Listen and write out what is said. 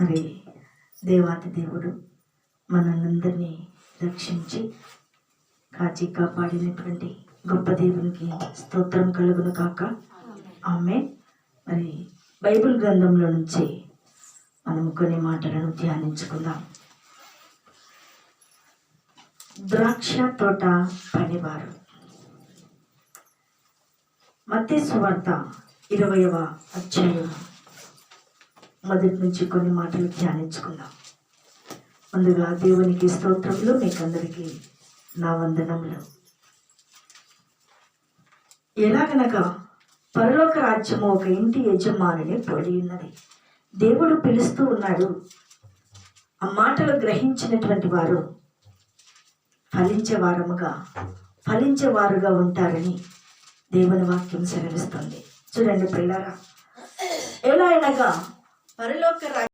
మరి దేవాతి దేవుడు మనల్ని రక్షించి కాచి కాపాడినటువంటి గొప్ప దేవునికి స్తోత్రం కలుగును కాక ఆమె మరి బైబిల్ గ్రంథంలో నుంచి మనం కొన్ని మాటలను ధ్యానించుకుందాం. ద్రాక్ష తోట పనివారు. మత్తే సువార్త ఇరవయవ అధ్యాయం మొదటి నుంచి కొన్ని మాటలు ధ్యానించుకుందాం. ముందుగా దేవునికి స్తోత్రములు మీకందరికీ నా వందనములు. ఎలాగనగా పరలోక రాజ్యము ఒక ఇంటి యజమానిని పోలి ఉన్నది. దేవుడు పిలుస్తూ ఉన్నాడు ఆ మాటలు గ్రహించినటువంటి వారు ఫలించే వారముగా ఉంటారని దేవుని వాక్యం సెలవిస్తుంది. చూడండి పిల్లరా ఎలా అనగా పరలోక రాజ్యం